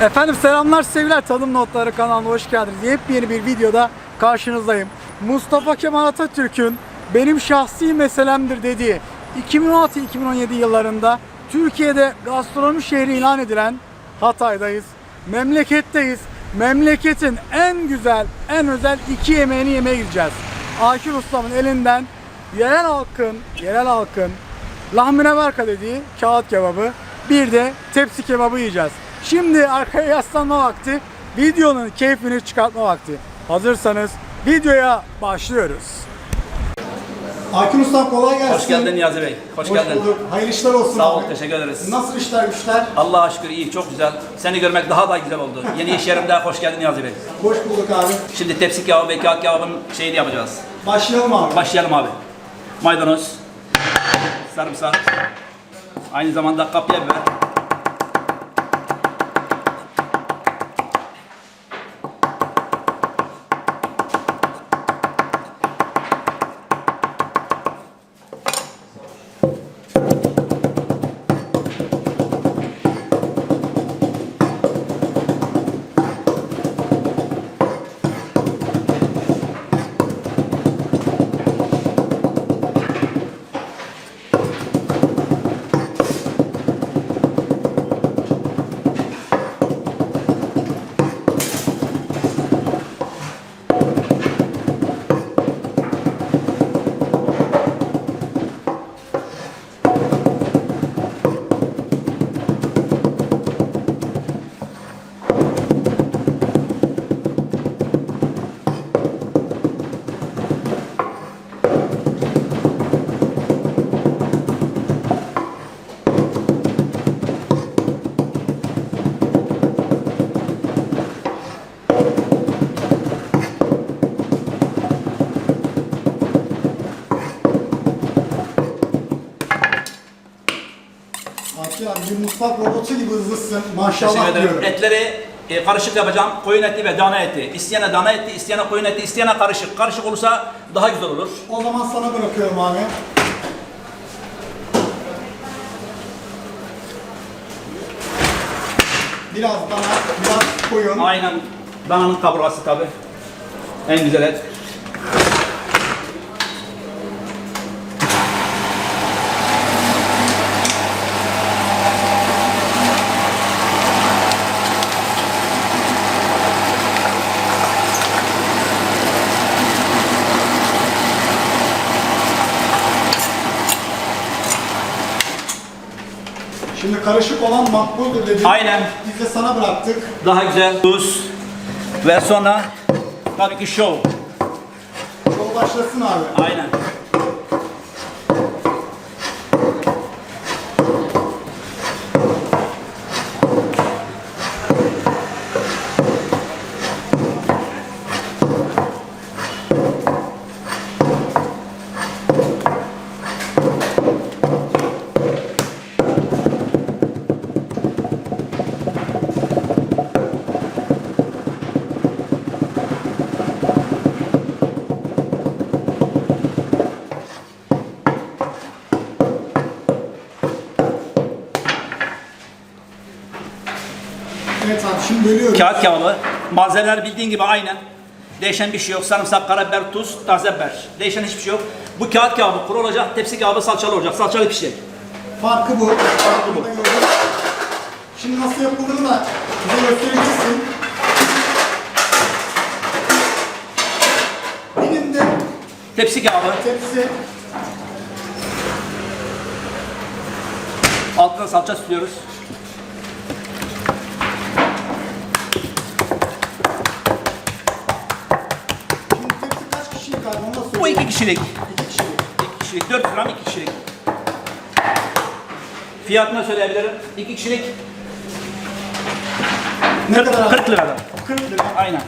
Efendim selamlar sevgiler Tadım Notları kanalına hoş geldiniz. Yepyeni bir videoda karşınızdayım. Mustafa Kemal Atatürk'ün benim şahsi meselemdir dediği 2016-2017 yıllarında Türkiye'de gastronomi şehri ilan edilen Hatay'dayız. Memleketteyiz. Memleketin en güzel, en özel iki yemeğini yemeye gideceğiz. Akif Ustam'ın elinden yerel halkın, yerel halkın lahmine barka dediği kağıt kebabı, bir de tepsi kebabı yiyeceğiz. Şimdi arkaya yaslanma vakti, videonun keyfini çıkartma vakti. Hazırsanız videoya başlıyoruz. Akın Ustam kolay gelsin. Hoş geldin Niyazi Bey. Hoş, Hoş geldin. bulduk. Hayırlı işler olsun Sağ ol, abi. teşekkür ederiz. Nasıl işler güçler? Allah'a şükür iyi, çok güzel. Seni görmek daha da güzel oldu. Yeni iş yerimde hoş geldin Niyazi Bey. Hoş bulduk abi. Şimdi tepsi kebabı ve kağıt kebabının şeyini yapacağız. Başlayalım abi. Başlayalım abi. Maydanoz, sarımsak, aynı zamanda kapya biber. Bir mutfak robotu gibi hızlısın. Maşallah diyorum. Etleri e, karışık yapacağım. Koyun eti ve dana eti. İsteyene dana eti, isteyene koyun eti, isteyene karışık. Karışık olursa daha güzel olur. O zaman sana bırakıyorum abi. Biraz dana, biraz koyun. Aynen dananın kaburgası tabi. En güzel et. Şimdi karışık olan makbuldür dedim. Aynen. Biz de sana bıraktık. Daha güzel tuz ve sonra tabii ki şov. Yol başlasın abi. Aynen. Bölüyoruz. Kağıt kebabı. Malzemeler bildiğin gibi aynen. Değişen bir şey yok. Sarımsak, karabiber, tuz, taze biber. Değişen hiçbir şey yok. Bu kağıt kebabı kuru olacak, tepsi kebabı salçalı olacak. Salçalı pişecek. Farkı bu. Farkı bu. Şimdi nasıl yapıldığını da bize göstereceksin. Birinde Tepsi kebabı. tepsi, Altına salça sürüyoruz. Abi onu Bu iki kişilik. İki kişilik. İki kişilik. 4 gram iki kişilik. Fiyatını söyleyebilirim. İki kişilik Ne kadar abi? 40 liradan. 40 lira. Aynen.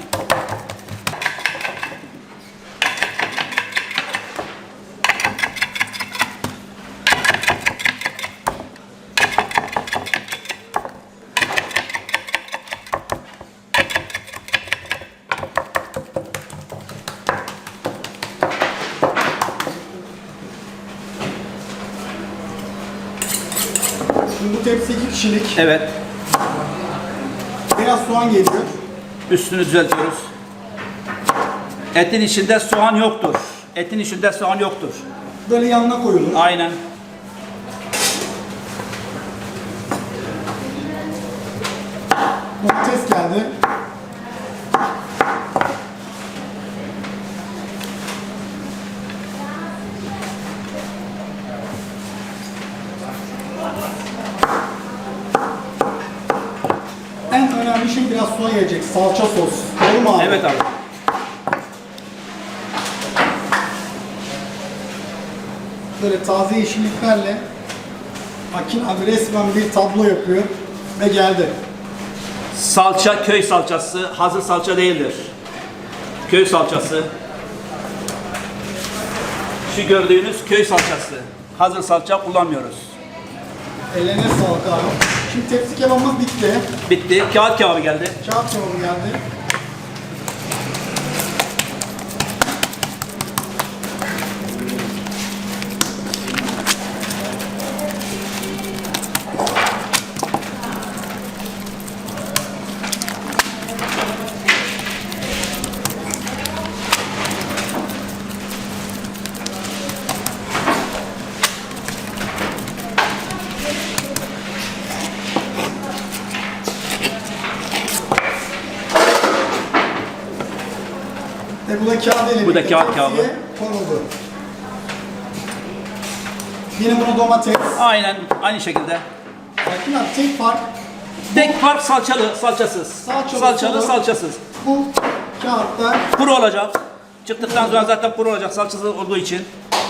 Şimdi bu tepsi iki kişilik. Evet. Biraz soğan geliyor. Üstünü düzeltiyoruz. Etin içinde soğan yoktur. Etin içinde soğan yoktur. Böyle yanına koyulur. Aynen. Domates geldi. Şey biraz soğan gelecek. Salça sos. Doğru mu abi? Evet abi. Böyle taze yeşilliklerle Akin abi resmen bir tablo yapıyor ve geldi. Salça köy salçası, hazır salça değildir. Köy salçası. Şu gördüğünüz köy salçası. Hazır salça kullanmıyoruz. Ellerine sağlık abi. Şimdi tepsi kebabımız bitti. Bitti. Kağıt kebabı geldi. Kağıt kebabı geldi. Ve bu da kağıt ile Bu da kağıt kebabı. Konuldu. Yine buna domates. Aynen aynı şekilde. Bakın abi tek fark Tek fark salçalı, salçasız. Salçalı, Salçalı, salçasız. bu kağıtta Kuru olacak. Çıktıktan sonra zaten kuru olacak salçasız olduğu için.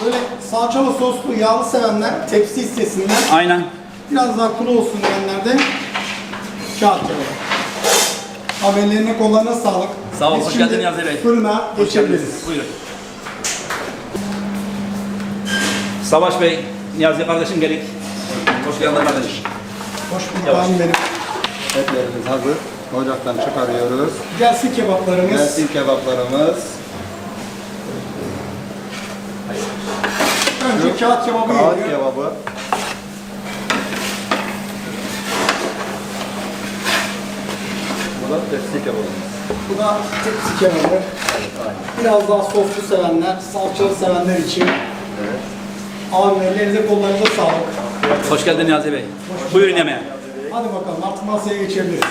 böyle salçalı soslu yağlı sevenler tepsi istesinler. Aynen. Biraz daha kuru olsun diyenler de kağıt kebabı. Abi ellerine kollarına sağlık. Sağ ol, Biz hoş şimdi geldin Yazır Bey. Fırına geçebiliriz. Buyurun. Savaş Bey, Niyazi kardeşim gelik. Hoş geldin kardeşim. Hoş bulduk Yavaş. benim. Etlerimiz hazır. Ocaktan çıkarıyoruz. Gelsin kebaplarımız. Gelsin kebaplarımız. Önce kağıt kebabı Kağıt geliyor. kebabı. Bu da tepsi kebabımız. Bu da tepsi kebabı. Biraz daha soslu sevenler, salçalı sevenler için. Abi ellerinize kollarınıza sağlık. Hoş geldin Niyazi Bey. Buyurun yemeğe. Hadi bakalım artık masaya geçebiliriz.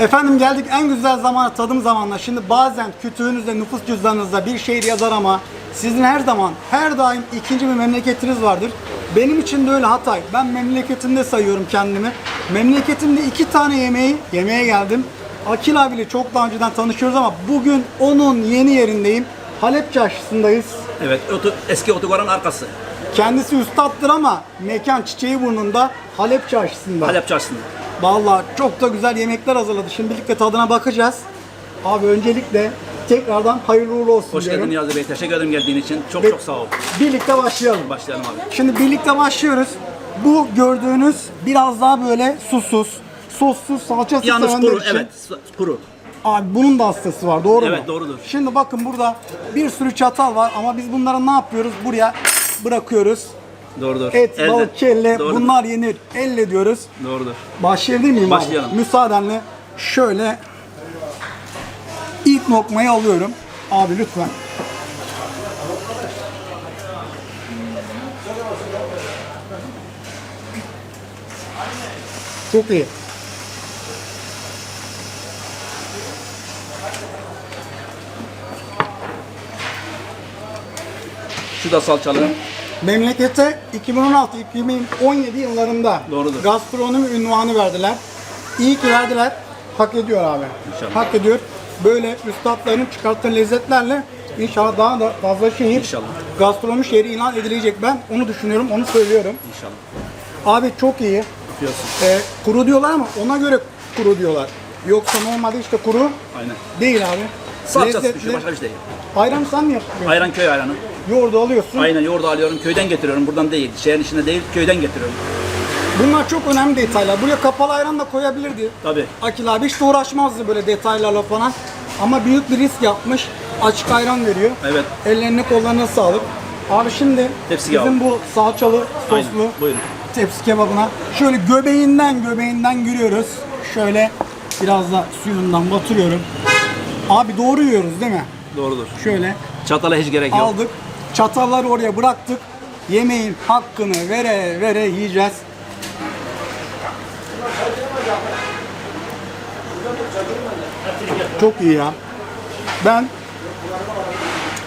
Efendim geldik en güzel zamana tadım zamanla. Şimdi bazen kütüğünüzde, nüfus cüzdanınızda bir şehir yazar ama sizin her zaman, her daim ikinci bir memleketiniz vardır. Benim için de öyle Hatay. Ben memleketimde sayıyorum kendimi. Memleketimde iki tane yemeği yemeye geldim. Akil abiyle çok daha önceden tanışıyoruz ama bugün onun yeni yerindeyim. Halep Çarşısı'ndayız. Evet, otu, eski otogarın arkası. Kendisi üstattır ama mekan çiçeği burnunda Halep Çarşısı'nda. Halep Çarşısı'nda. Vallahi çok da güzel yemekler hazırladı. Şimdi birlikte tadına bakacağız. Abi öncelikle tekrardan hayırlı uğurlu olsun Hoş diyorum. geldin Niyazi Bey. Teşekkür ederim geldiğin için. Çok Ve çok sağ ol. Birlikte başlayalım. Başlayalım abi. Şimdi birlikte başlıyoruz. Bu gördüğünüz biraz daha böyle susuz, sossuz, salçasız Yalnız sevenler kuru, için. evet. Kuru. Abi bunun da hastası var doğru mu? Evet, doğrudur. Şimdi bakın burada bir sürü çatal var ama biz bunları ne yapıyoruz? Buraya bırakıyoruz. Doğrudur. Et, Elde. balık, kelle Doğrudur. bunlar yenir. Elle diyoruz. Doğrudur. Başlayabilir miyim Başlayalım. abi? Müsaadenle şöyle ilk lokmayı alıyorum. Abi lütfen. Çok iyi. Şu da salçalı. Memlekete 2016-2017 yıllarında Doğrudur. gastronomi ünvanı verdiler. İyi ki verdiler. Hak ediyor abi. İnşallah. Hak ediyor. Böyle üstadların çıkarttığı lezzetlerle inşallah daha da fazla şehir İnşallah. gastronomi şehri ilan edilecek. Ben onu düşünüyorum, onu söylüyorum. İnşallah. Abi çok iyi. Yapıyorsun. Ee, kuru diyorlar ama ona göre kuru diyorlar. Yoksa normalde işte kuru Aynen. değil abi. Salçası Lezzetli. düşüyor. Başka bir şey değil. Ayran sen mi yapıyorsun? Ayran köy ayranı. Yoğurdu alıyorsun. Aynen yoğurdu alıyorum. Köyden getiriyorum. Buradan değil. Şehrin içinde değil. Köyden getiriyorum. Bunlar çok önemli detaylar. Buraya kapalı ayran da koyabilirdi. Tabii. Akil abi hiç de uğraşmazdı böyle detaylarla falan. Ama büyük bir risk yapmış. Açık ayran veriyor. Evet. Ellerine kollarına sağlık. Abi şimdi Tepsi bizim kebabı. bu salçalı soslu Aynen. Buyurun. tepsi kebabına şöyle göbeğinden göbeğinden giriyoruz. Şöyle Biraz da suyundan batırıyorum. Abi doğru yiyoruz değil mi? Doğrudur. Şöyle Çatala hiç gerek yok. aldık. Çatalları oraya bıraktık. Yemeğin hakkını vere vere yiyeceğiz. Çok iyi ya. Ben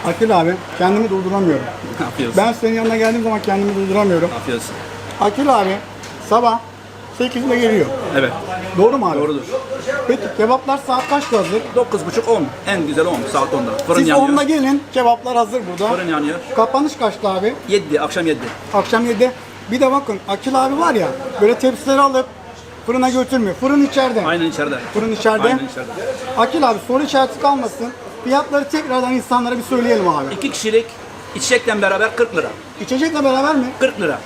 Akil abi kendimi durduramıyorum. Yapıyorsun. Ben senin yanına geldiğim zaman kendimi durduramıyorum. Yapıyorsun. Akil abi sabah 8'de geliyor. Evet. Doğru mu abi? Doğrudur. Peki kebaplar saat kaçta hazır? 9.30 10. En güzel 10 saat 10'da. Fırın Siz yanıyor. 10'da gelin kebaplar hazır burada. Fırın yanıyor. Kapanış kaçta abi? 7 akşam 7. Akşam 7'de. Bir de bakın Akil abi var ya böyle tepsileri alıp fırına götürmüyor. Fırın içeride. Aynen içeride. Fırın içeride. Aynen içeride. Akil abi soru işareti kalmasın. Fiyatları tekrardan insanlara bir söyleyelim abi. 2 kişilik içecekle beraber 40 lira. İçecekle beraber mi? 40 lira.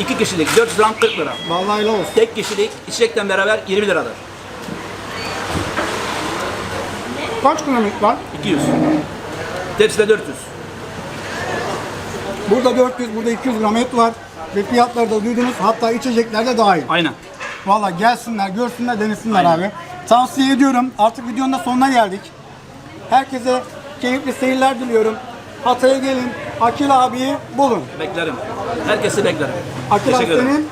2 kişilik 400 gram 40 lira. Vallahi helal olsun. Tek kişilik içecekle beraber 20 liradır. Kaç kilometre var? 200. Tepside 400. Burada 400, burada 200 gram et var. Ve fiyatları da duydunuz. Hatta içecekler de dahil. Aynen. Valla gelsinler, görsünler, denesinler Aynen. abi. Tavsiye ediyorum. Artık videonun da sonuna geldik. Herkese keyifli seyirler diliyorum. Hatay'a gelin. Akil abiyi bulun. Beklerim. Herkesi beklerim. Akil Teşekkür ederim. senin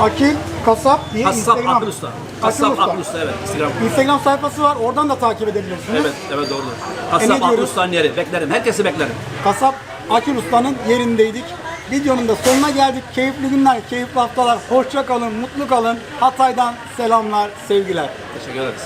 Akil Kasap diye Kasap Instagram. Akıl Usta. Usta. Akıl Usta evet. Instagram. Instagram sayfası var. Oradan da takip edebilirsiniz. Evet, evet doğrudur. E, ne Kasap Akıl diyoruz? Usta'nın yeri. Beklerim. Herkesi beklerim. Kasap Akil Usta'nın yerindeydik. Videonun da sonuna geldik. Keyifli günler, keyifli haftalar. Hoşça kalın, mutlu kalın. Hatay'dan selamlar, sevgiler. Teşekkür ederiz.